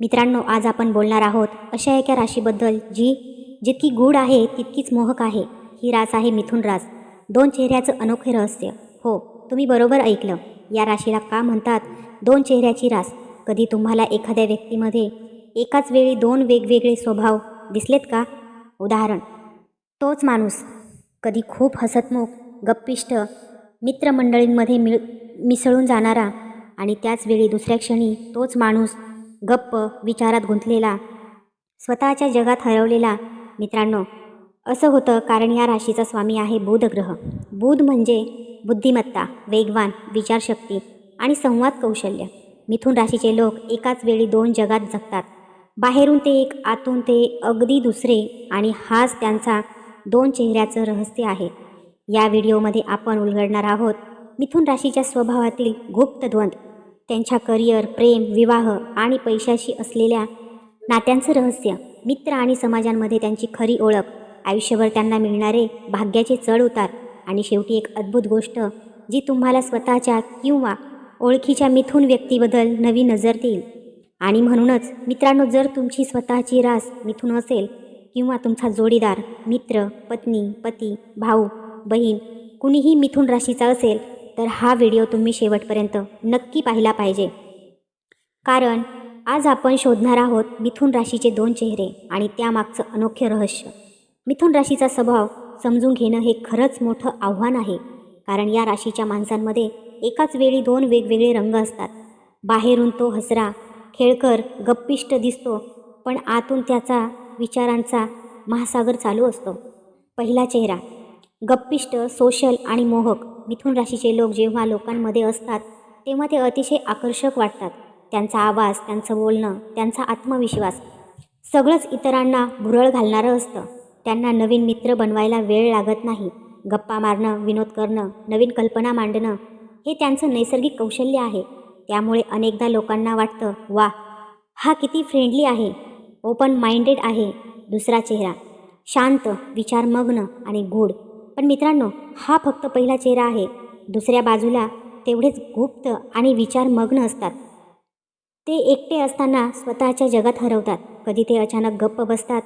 मित्रांनो आज आपण बोलणार आहोत अशा एका राशीबद्दल जी जितकी गूढ आहे तितकीच मोहक आहे. ही रास आहे मिथुन रास. दोन चेहऱ्याचं अनोखे रहस्य. हो तुम्ही बरोबर ऐकलं. या राशीला का म्हणतात दोन चेहऱ्याची रास? कधी तुम्हाला एखाद्या व्यक्तीमध्ये एकाच वेळी दोन वेगवेगळे स्वभाव दिसलेत का? उदाहरण तोच माणूस. कधी खूप हसतमुख गप्पिष्ट मित्रमंडळींमध्ये मिळ मिसळून जाणारा आणि त्याच वेळी दुसऱ्या क्षणी तोच माणूस गप्प विचारात गुंतलेला स्वतःच्या जगात हरवलेला. मित्रांनो असं होतं कारण या राशीचा स्वामी आहे बुधग्रह. बुध म्हणजे बुद्धिमत्ता वेगवान विचारशक्ती आणि संवाद कौशल्य. मिथुन राशीचे लोक एकाच वेळी दोन जगात जगतात. बाहेरून ते एक आतून ते अगदी दुसरे आणि हाच त्यांचा दोन चेहऱ्याचं रहस्य आहे. या व्हिडिओमध्ये आपण उलगडणार आहोत मिथुन राशीच्या स्वभावातील गुप्त द्वंद्व त्यांच्या करिअर प्रेम विवाह आणि पैशाशी असलेल्या नात्यांचं रहस्य मित्र आणि समाजांमध्ये त्यांची खरी ओळख आयुष्यभर त्यांना मिळणारे भाग्याचे चढ उतार आणि शेवटी एक अद्भुत गोष्ट जी तुम्हाला स्वतःच्या किंवा ओळखीच्या मिथून व्यक्तीबद्दल नवी नजर देईल. आणि म्हणूनच मित्रांनो जर तुमची स्वतःची रास मिथून असेल किंवा तुमचा जोडीदार मित्र पत्नी पती भाऊ बहीण कुणीही मिथून राशीचा असेल तर हा व्हिडिओ तुम्ही शेवटपर्यंत नक्की पाहिला पाहिजे. कारण आज आपण शोधणार आहोत मिथुन राशीचे दोन चेहरे आणि त्यामागचं अनोखे रहस्य. मिथुन राशीचा स्वभाव समजून घेणं हे खरंच मोठं आव्हान आहे. कारण या राशीच्या माणसांमध्ये एकाच वेळी दोन वेगवेगळे रंग असतात. बाहेरून तो हसरा खेळकर गप्पिष्ट दिसतो पण आतून त्याचा विचारांचा महासागर चालू असतो. पहिला चेहरा गप्पिष्ट सोशल आणि मोहक मिथुन राशीचे लोक जेव्हा लोकांमध्ये असतात तेव्हा ते अतिशय आकर्षक वाटतात. त्यांचा आवाज त्यांचं बोलणं त्यांचा आत्मविश्वास सगळंच इतरांना भुरळ घालणारं असतं. त्यांना नवीन मित्र बनवायला वेळ लागत नाही. गप्पा मारणं विनोद करणं नवीन कल्पना मांडणं हे त्यांचं नैसर्गिक कौशल्य आहे. त्यामुळे अनेकदा लोकांना वाटतं वा हा किती फ्रेंडली आहे ओपन माइंडेड आहे दुसरा चेहरा. शांत विचारमग्न आणि गूढ पण मित्रांनो हा फक्त पहिला चेहरा आहे. दुसऱ्या बाजूला तेवढेच गुप्त आणि विचारमग्न असतात. ते एकटे असताना स्वतःच्या जगात हरवतात. कधी ते अचानक गप्प बसतात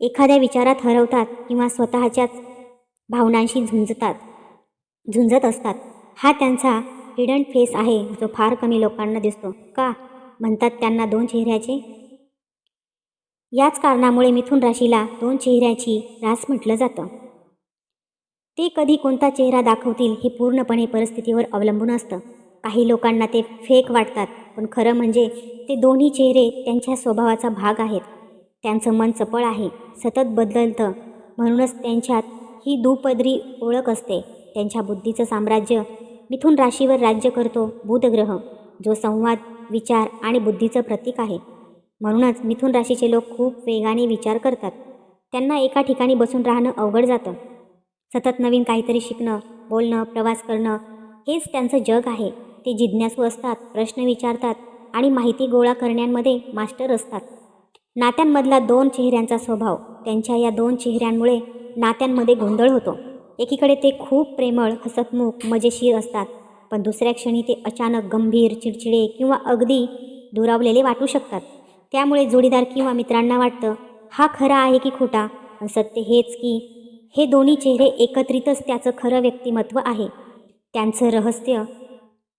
एखाद्या विचारात हरवतात किंवा स्वतःच्याच भावनांशी झुंजतात झुंजत असतात. हा त्यांचा हिडन फेस आहे जो फार कमी लोकांना दिसतो. का? म्हणतात त्यांना दोन चेहऱ्याचे. याच कारणामुळे मिथुन राशीला दोन चेहऱ्याची रास म्हटलं जातं. ते कधी कोणता चेहरा दाखवतील हे पूर्णपणे परिस्थितीवर अवलंबून असतं. काही लोकांना ते फेक वाटतात पण खरं म्हणजे ते दोन्ही चेहरे त्यांच्या स्वभावाचा भाग आहेत. त्यांचं मन चपळ आहे सतत बदलतं. म्हणूनच त्यांच्यात ही दुपदरी ओळख असते. त्यांच्या बुद्धीचं साम्राज्य मिथुन राशीवर राज्य करतो बुधग्रह जो संवाद विचार आणि बुद्धीचं प्रतीक आहे. म्हणूनच मिथुन राशीचे लोक खूप वेगाने विचार करतात. त्यांना एका ठिकाणी बसून राहणं अवघड जातं. सतत नवीन काहीतरी शिकणं बोलणं प्रवास करणं हेच त्यांचं जग आहे. ते जिज्ञासू असतात प्रश्न विचारतात आणि माहिती गोळा करण्यामध्ये मास्टर असतात. नात्यांमधला दोन चेहऱ्यांचा स्वभाव त्यांच्या या दोन चेहऱ्यांमुळे नात्यांमध्ये गोंधळ होतो. एकीकडे ते खूप प्रेमळ हसतमुख मजेशीर असतात पण दुसऱ्या क्षणी ते अचानक गंभीर चिडचिडे किंवा अगदी दुरावलेले वाटू शकतात. त्यामुळे जोडीदार किंवा मित्रांना वाटतं हा खरा आहे की खोटा? सत्य हेच की हे दोन्ही चेहरे एकत्रितच त्याचं खरं व्यक्तिमत्व आहे. त्यांचं रहस्य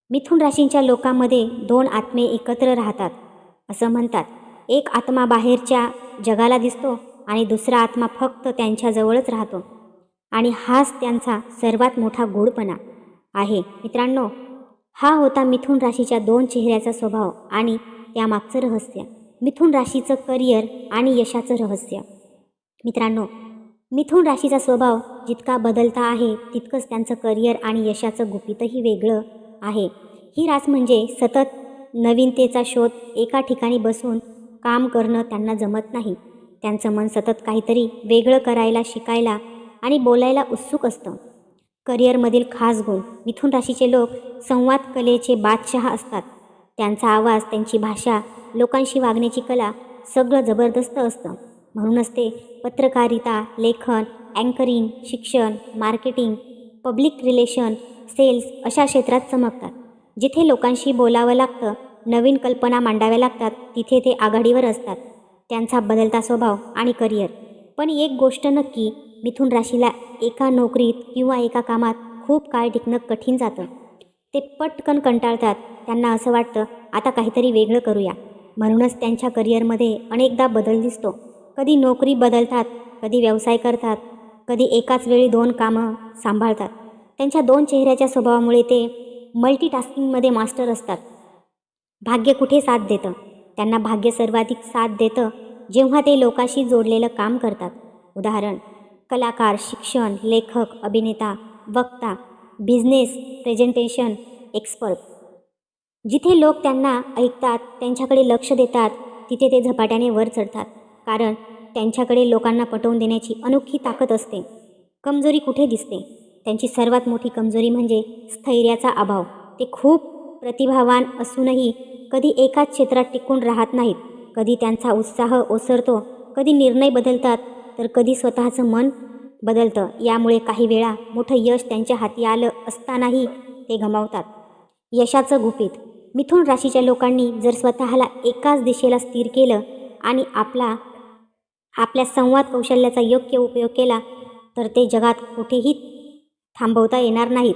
मिथुन राशींच्या लोकांमध्ये दोन आत्मे एकत्र राहतात असं म्हणतात. एक आत्मा बाहेरच्या जगाला दिसतो आणि दुसरा आत्मा फक्त त्यांच्याजवळच राहतो. आणि हाच त्यांचा सर्वात मोठा गोडपणा आहे. मित्रांनो हा होता मिथुन राशीच्या दोन चेहऱ्याचा स्वभाव आणि त्यामागचं रहस्य. मिथुन राशीचं करिअर आणि यशाचं रहस्य. मित्रांनो मिथुन राशीचा स्वभाव जितका बदलता आहे तितकंच त्यांचं करिअर आणि यशाचं गुपितही वेगळं आहे. ही रास म्हणजे सतत नवीनतेचा शोध एका ठिकाणी बसून काम करणं त्यांना जमत नाही. त्यांचं मन सतत काहीतरी वेगळं करायला शिकायला आणि बोलायला उत्सुक असतं. करिअरमधील खास गुण मिथुन राशीचे लोक संवाद कलेचे बादशहा असतात. त्यांचा आवाज त्यांची भाषा लोकांशी वागण्याची कला सगळं जबरदस्त असतं. म्हणूनच ते पत्रकारिता लेखन अँकरिंग शिक्षण मार्केटिंग पब्लिक रिलेशन सेल्स अशा क्षेत्रात चमकतात. जिथे लोकांशी बोलावं लागतं नवीन कल्पना मांडाव्या लागतात तिथे ते आघाडीवर असतात. त्यांचा बदलता स्वभाव आणि करिअर पण एक गोष्ट नक्की मिथुन राशीला एका नोकरीत किंवा एका कामात खूप काळ टिकणं कठीण जातं. ते पटकन कंटाळतात त्यांना असं वाटतं आता काहीतरी वेगळं करूया. म्हणूनच त्यांच्या करिअरमध्ये अनेकदा बदल दिसतो. कधी नोकरी बदलतात कधी व्यवसाय करतात कधी एकाच वेळी दोन कामं सांभाळतात. त्यांच्या दोन चेहऱ्याच्या स्वभावामुळे ते मल्टीटास्किंगमध्ये मास्टर असतात. भाग्य कुठे साथ देतं? त्यांना भाग्य सर्वाधिक साथ देतं जेव्हा ते लोकांशी जोडलेलं काम करतात. उदाहरण कलाकार शिक्षण लेखक अभिनेता वक्ता बिझनेस प्रेझेंटेशन एक्सपर्ट जिथे लोक त्यांना ऐकतात त्यांच्याकडे लक्ष देतात तिथे ते झपाट्याने वर चढतात. कारण त्यांच्याकडे लोकांना पटवून देण्याची अनोखी ताकद असते. कमजोरी कुठे दिसते? त्यांची सर्वात मोठी कमजोरी म्हणजे स्थैर्याचा अभाव. ते खूप प्रतिभावान असूनही कधी एकाच क्षेत्रात टिकून राहत नाहीत. कधी त्यांचा उत्साह ओसरतो कधी निर्णय बदलतात तर कधी स्वतःचं मन बदलतं. यामुळे काही वेळा मोठं यश त्यांच्या हाती आलं असतानाही ते गमावतात. यशाचं गुपित. मिथुन राशीच्या लोकांनी जर स्वतःला एकाच दिशेला स्थिर केलं आणि आपला आपल्या संवाद कौशल्याचा योग्य उपयोग केला तर ते जगात कुठेही थांबवता येणार नाहीत.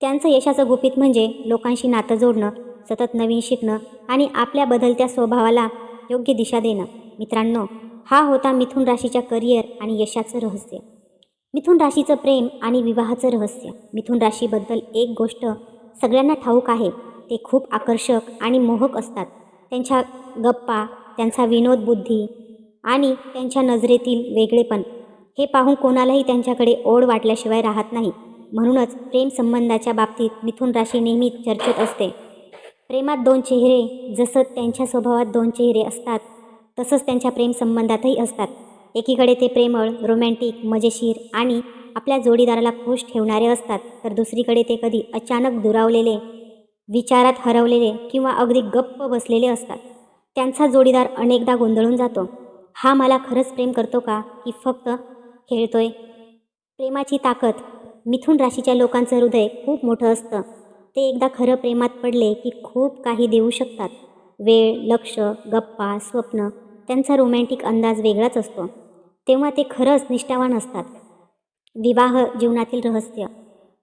त्यांचं यशाचं गुपित म्हणजे लोकांशी नातं जोडणं सतत नवीन शिकणं आणि आपल्या बदलत्या स्वभावाला योग्य दिशा देणं. मित्रांनो हा होता मिथुन राशीच्या करिअर आणि यशाचं रहस्य. मिथुन राशीचं प्रेम आणि विवाहाचं रहस्य. मिथुन राशीबद्दल एक गोष्ट सगळ्यांना ठाऊक आहे ते खूप आकर्षक आणि मोहक असतात. त्यांच्या गप्पा त्यांचा विनोद बुद्धी आणि त्यांच्या नजरेतील वेगळेपण. हे पाहून कोणालाही त्यांच्याकडे ओढ वाटल्याशिवाय राहत नाही. म्हणूनच प्रेम संबंधाच्या बाबतीत मिथुन राशी नेहमी चर्चेत असते. प्रेमात दोन चेहरे जसं त्यांच्या स्वभावात दोन चेहरे असतात तसंच त्यांच्या प्रेमसंबंधातही असतात. एकीकडे ते प्रेमळ रोमॅन्टिक मजेशीर आणि आपल्या जोडीदाराला खुश ठेवणारे असतात तर दुसरीकडे ते कधी अचानक दुरावलेले विचारात हरवलेले किंवा अगदी गप्प बसलेले असतात. त्यांचा जोडीदार अनेकदा गोंधळून जातो. हा मला खरंच प्रेम करतो का? की फक्त खेळतोय. प्रेमाची ताकद मिथुन राशीच्या लोकांचं हृदय खूप मोठं असतं. ते एकदा खरं प्रेमात पडले की खूप काही देऊ शकतात. वेळ लक्ष गप्पा स्वप्न त्यांचा रोमॅन्टिक अंदाज वेगळाच असतो. तेव्हा ते खरंच निष्ठावान असतात. विवाह जीवनातील रहस्य.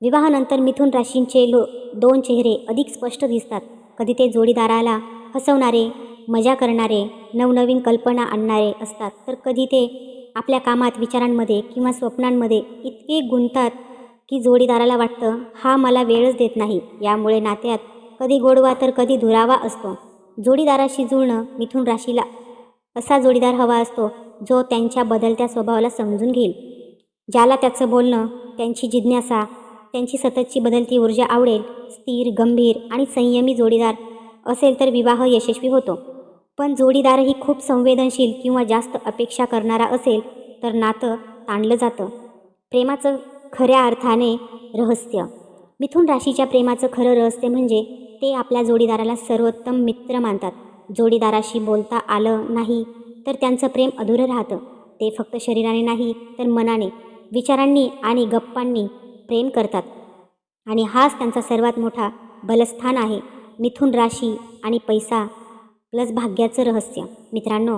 विवाहानंतर मिथुन राशींचे लो दोन चेहरे अधिक स्पष्ट दिसतात. कधी ते जोडीदाराला हसवणारे मजा करणारे नवनवीन कल्पना आणणारे असतात. तर कधी ते आपल्या कामात विचारांमध्ये किंवा स्वप्नांमध्ये इतके गुंतात की जोडीदाराला वाटतं हा मला वेळच देत नाही. यामुळे नात्यात कधी गोडवा तर कधी धुरावा असतो. जोडीदाराशी जुळणं मिथून राशीला असा जोडीदार हवा असतो जो त्यांच्या बदलत्या स्वभावाला समजून घेईल. ज्याला त्याचं बोलणं त्यांची जिज्ञासा त्यांची सततची बदलती ऊर्जा आवडेल स्थिर गंभीर आणि संयमी जोडीदार असेल तर विवाह यशस्वी होतो. पण जोडीदारही खूप संवेदनशील किंवा जास्त अपेक्षा करणारा असेल तर नातं ताणलं जातं. प्रेमाचं खऱ्या अर्थाने रहस्य. मिथुन राशीच्या प्रेमाचं खरं रहस्य म्हणजे ते आपल्या जोडीदाराला सर्वोत्तम मित्र मानतात. जोडीदाराशी बोलता आलं नाही तर त्यांचं प्रेम अधुरं राहतं. ते फक्त शरीराने नाही तर मनाने विचारांनी आणि गप्पांनी प्रेम करतात. आणि हाच त्यांचा सर्वात मोठा बलस्थान आहे. मिथुन राशी आणि पैसा प्लस भाग्याचं रहस्य. मित्रांनो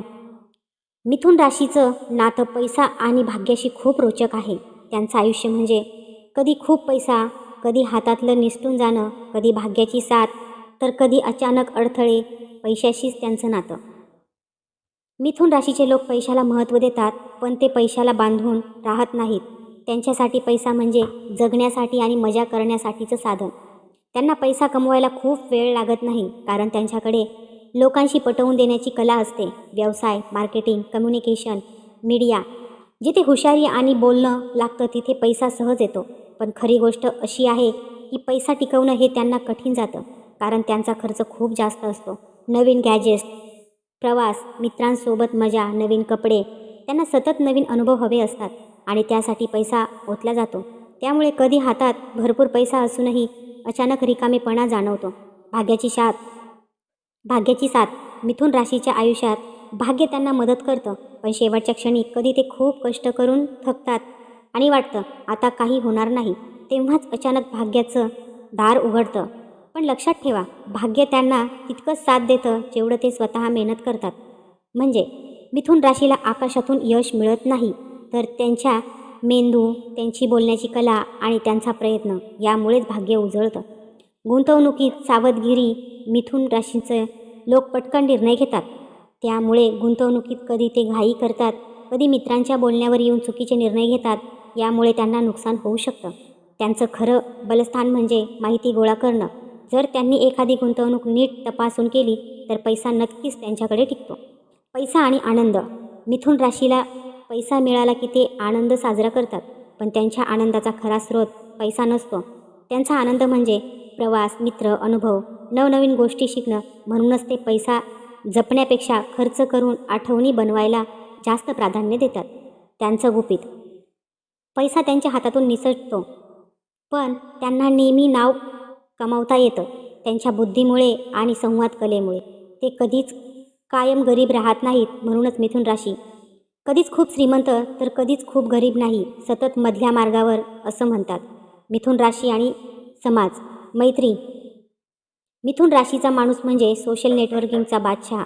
मिथून राशीचं नातं पैसा आणि भाग्याशी खूप रोचक आहे. त्यांचं आयुष्य म्हणजे कधी खूप पैसा कधी हातातलं निसटून जाणं कधी भाग्याची साथ तर कधी अचानक अडथळे पैशाशीच त्यांचं नातं. मिथून राशीचे लोक पैशाला महत्त्व देतात पण ते पैशाला बांधून राहत नाहीत. त्यांच्यासाठी पैसा म्हणजे जगण्यासाठी आणि मजा करण्यासाठीचं साधन. त्यांना पैसा कमवायला खूप वेळ लागत नाही कारण त्यांच्याकडे लोकांशी पटवून देण्याची कला असते. व्यवसाय मार्केटिंग कम्युनिकेशन मीडिया जिथे हुशारी आणि बोलणं लागतं तिथे पैसा सहज येतो. पण खरी गोष्ट अशी आहे की पैसा टिकवणं हे त्यांना कठीण जातं कारण त्यांचा खर्च खूप जास्त असतो. नवीन गॅजेट्स प्रवास मित्रांसोबत मजा नवीन कपडे त्यांना सतत नवीन अनुभव हवे असतात आणि त्यासाठी पैसा ओतला जातो. त्यामुळे कधी हातात भरपूर पैसा असूनही अचानक रिकामेपणा जाणवतो. भाग्याची शाप भाग्याची साथ. मिथुन राशीच्या आयुष्यात भाग्य त्यांना मदत करतं पण शेवटच्या क्षणी कधी ते खूप कष्ट करून थकतात आणि वाटतं आता काही होणार नाही. तेव्हाच अचानक भाग्याचं दार उघडतं. पण लक्षात ठेवा भाग्य त्यांना तितकंच साथ देतं जेवढं ते स्वतः मेहनत करतात. म्हणजे मिथुन राशीला आकाशातून यश मिळत नाही तर त्यांच्या मेंदू त्यांची बोलण्याची कला आणि त्यांचा प्रयत्न यामुळेच भाग्य उजळतं. गुंतवणुकीत सावधगिरी मिथुन राशीचं लोक पटकन निर्णय घेतात. त्यामुळे गुंतवणुकीत कधी ते घाई करतात कधी मित्रांच्या बोलण्यावर येऊन चुकीचे निर्णय घेतात यामुळे त्यांना नुकसान होऊ शकतं. त्यांचं खरं बलस्थान म्हणजे माहिती गोळा करणं. जर त्यांनी एखादी गुंतवणूक नीट तपासून केली तर पैसा नक्कीच त्यांच्याकडे टिकतो. पैसा आणि आनंद. मिथुन राशीला पैसा मिळाला की ते आनंद साजरा करतात पण त्यांच्या आनंदाचा खरा स्रोत पैसा नसतो. त्यांचा आनंद म्हणजे प्रवास मित्र अनुभव नवनवीन गोष्टी शिकणं म्हणूनच ते पैसा जपण्यापेक्षा खर्च करून आठवणी बनवायला जास्त प्राधान्य देतात. त्यांचं गुपित. पैसा त्यांच्या हातातून निसटतो. पण त्यांना नेहमी नाव कमावता येतं त्यांच्या बुद्धीमुळे आणि संवाद कलेमुळे. ते कधीच कायम गरीब राहत नाहीत म्हणूनच मिथुन राशी. कधीच खूप श्रीमंत तर कधीच खूप गरीब नाही सतत मधल्या मार्गावर असं म्हणतात. मिथुन राशी आणि समाज. मैत्री. मिथुन राशीचा माणूस म्हणजे सोशल नेटवर्किंगचा बादशाह.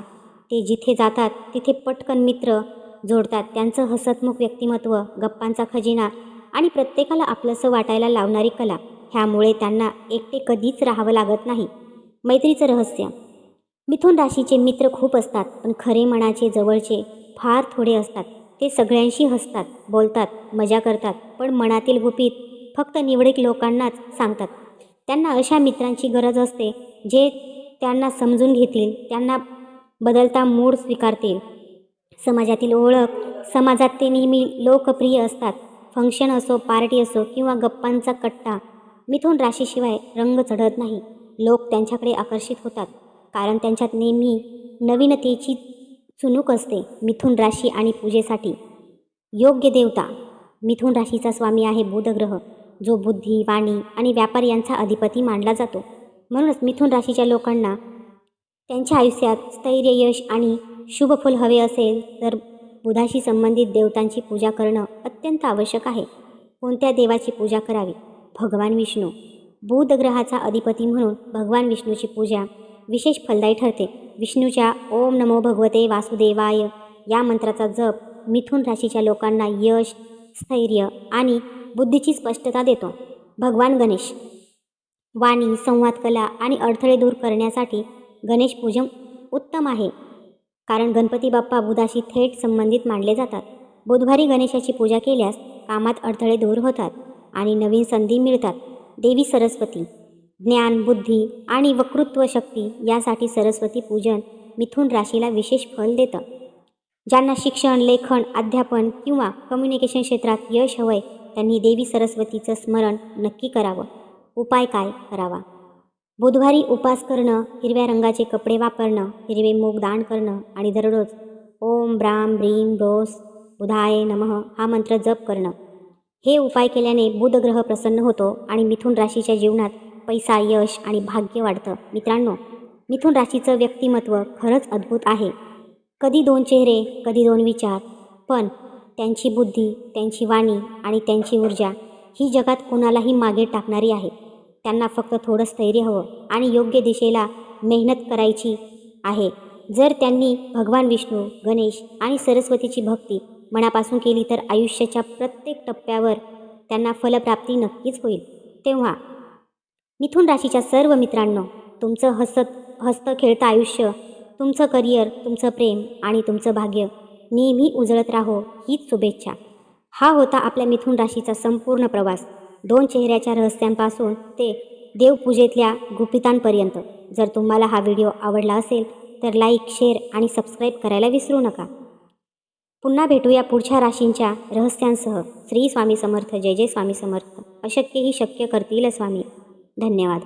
ते जिथे जातात तिथे पटकन मित्र जोडतात. त्यांचं हसतमुख व्यक्तिमत्व गप्पांचा खजिना आणि प्रत्येकाला आपलंसं वाटायला लावणारी कला. ह्यामुळे त्यांना एकटे कधीच राहावं लागत नाही. मैत्रीचं रहस्य. मिथुन राशीचे मित्र खूप असतात पण खरे मनाचे जवळचे फार थोडे असतात. ते सगळ्यांशी हसतात बोलतात मजा करतात पण मनातील गुपित फक्त निवडक लोकांनाच सांगतात. त्यांना अशा मित्रांची गरज असते जे त्यांना समजून घेतील त्यांना बदलता मूड स्वीकारतील. समाजातील ओळख समाजात ते नेहमी लोकप्रिय असतात. फंक्शन असो पार्टी असो किंवा गप्पांचा कट्टा मिथुन राशीशिवाय रंग चढत नाही. लोक त्यांच्याकडे आकर्षित होतात कारण त्यांच्यात नेहमी नवीनतेची चुनूक असते मिथुन राशी आणि पूजेसाठी. योग्य देवता मिथुन राशीचा स्वामी आहे बुधग्रह. जो बुद्धी वाणी आणि व्यापार यांचा अधिपती मानला जातो. म्हणूनच मिथुन राशीच्या लोकांना त्यांच्या आयुष्यात स्थैर्य यश आणि शुभफुल हवे असेल तर बुधाशी संबंधित देवतांची पूजा करणं अत्यंत आवश्यक आहे. कोणत्या देवाची पूजा करावी? भगवान विष्णू. बुध ग्रहाचा अधिपती म्हणून भगवान विष्णूची पूजा विशेष फलदायी ठरते. विष्णूच्या ओम नमो भगवते वासुदेवाय या मंत्राचा जप मिथुन राशीच्या लोकांना यश स्थैर्य आणि बुद्धीची स्पष्टता देतो. भगवान गणेश. वाणी संवाद कला आणि अडथळे दूर करण्यासाठी गणेश पूजन उत्तम आहे. कारण गणपती बाप्पा बुधाशी थेट संबंधित मानले जातात. बुधवारी गणेशाची पूजा केल्यास कामात अडथळे दूर होतात आणि नवीन संधी मिळतात. देवी सरस्वती. ज्ञान बुद्धी आणि वक्तृत्व शक्ती यासाठी सरस्वती पूजन मिथुन राशीला विशेष फल देतं. ज्यांना शिक्षण लेखन अध्यापन किंवा कम्युनिकेशन क्षेत्रात यश हवंय त्यांनी देवी सरस्वतीचं स्मरण नक्की करावं. उपाय काय करावा? बुधवारी उपास करणं हिरव्या रंगाचे कपडे वापरणं हिरवे मूग दान करणं आणि दररोज ओम ब्राम ब्रीम रोस बुधाय नमः हा मंत्र जप करणं. हे उपाय केल्याने बुधग्रह प्रसन्न होतो आणि मिथुन राशीच्या जीवनात पैसा यश आणि भाग्य वाढतं. मित्रांनो मिथुन राशीचं व्यक्तिमत्व खरंच अद्भुत आहे. कधी दोन चेहरे कधी दोन विचार पण त्यांची बुद्धी त्यांची वाणी आणि त्यांची ऊर्जा ही जगात कोणालाही मागे टाकणारी आहे. त्यांना फक्त थोडं स्थैर्य हवं आणि योग्य दिशेला मेहनत करायची आहे. जर त्यांनी भगवान विष्णू गणेश आणि सरस्वतीची भक्ती मनापासून केली तर आयुष्याच्या प्रत्येक टप्प्यावर त्यांना फलप्राप्ती नक्कीच होईल. तेव्हा मिथुन राशीच्या सर्व मित्रांनो तुमचं हसत हस्त खेळतं आयुष्य तुमचं करिअर तुमचं प्रेम आणि तुमचं भाग्य नेहमी उजळत राहो हीच शुभेच्छा. हा होता आपल्या मिथुन राशीचा संपूर्ण प्रवास. दोन चेहऱ्याच्या रहस्यांपासून ते देवपूजेतल्या गुपितांपर्यंत. जर तुम्हाला हा व्हिडिओ आवडला असेल तर लाईक शेअर आणि सबस्क्राईब करायला विसरू नका. पुन्हा भेटूया पुढच्या राशींच्या रहस्यांसह. श्री स्वामी समर्थ जय जय स्वामी समर्थ. अशक्यही शक्य करतील स्वामी. धन्यवाद.